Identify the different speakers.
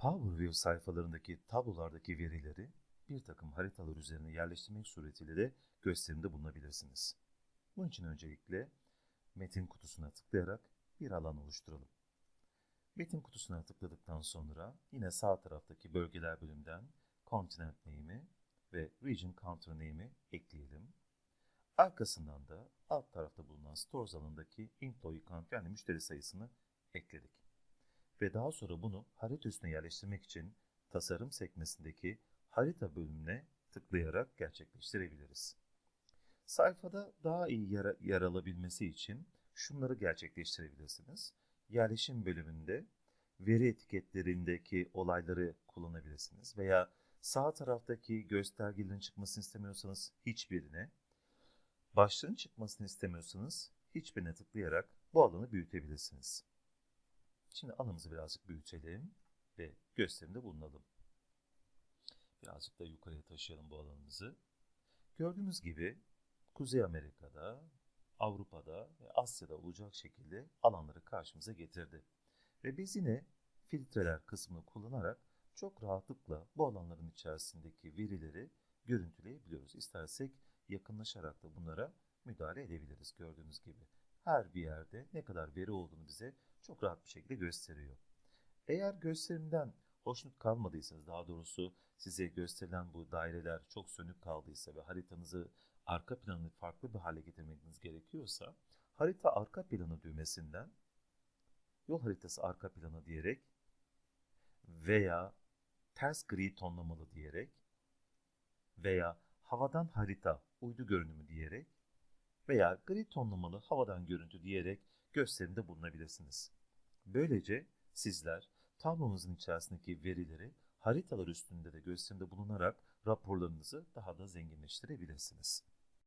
Speaker 1: PowerView sayfalarındaki tablolardaki verileri bir takım haritalar üzerine yerleştirmek suretiyle de gösterimde bulunabilirsiniz. Bunun için öncelikle metin kutusuna tıklayarak bir alan oluşturalım. Metin kutusuna tıkladıktan sonra yine sağ taraftaki bölgeler bölümünden Continent name'i ve Region Counter name'i ekleyelim. Arkasından da alt tarafta bulunan Stores alanındaki Employee Count yani müşteri sayısını ekledik. Ve daha sonra bunu harita üstüne yerleştirmek için tasarım sekmesindeki harita bölümüne tıklayarak gerçekleştirebiliriz. Sayfada daha iyi yer, yer alabilmesi için şunları gerçekleştirebilirsiniz. Yerleşim bölümünde veri etiketlerindeki olayları kullanabilirsiniz veya sağ taraftaki göstergelerin çıkmasını istemiyorsanız hiçbirine, başlığın çıkmasını istemiyorsanız hiçbirine tıklayarak bu alanı büyütebilirsiniz. Şimdi alanımızı birazcık büyütelim ve gösterimde bulunalım. Birazcık da yukarıya taşıyalım bu alanımızı. Gördüğünüz gibi Kuzey Amerika'da, Avrupa'da ve Asya'da olacak şekilde alanları karşımıza getirdi. Ve biz yine filtreler kısmını kullanarak çok rahatlıkla bu alanların içerisindeki verileri görüntüleyebiliyoruz. İstersek yakınlaşarak da bunlara müdahale edebiliriz gördüğünüz gibi. Her bir yerde ne kadar veri olduğunu bize çok rahat bir şekilde gösteriyor. Eğer gösterimden hoşnut kalmadıysanız, daha doğrusu size gösterilen bu daireler çok sönük kaldıysa ve haritanızı arka planını farklı bir hale getirmeniz gerekiyorsa, harita arka planı düğmesinden yol haritası arka planı diyerek veya ters gri tonlamalı diyerek veya havadan harita uydu görünümü diyerek veya gri tonlamalı havadan görüntü diyerek gösterimde bulunabilirsiniz. Böylece sizler tablonuzun içerisindeki verileri haritalar üstünde de gösterimde bulunarak raporlarınızı daha da zenginleştirebilirsiniz.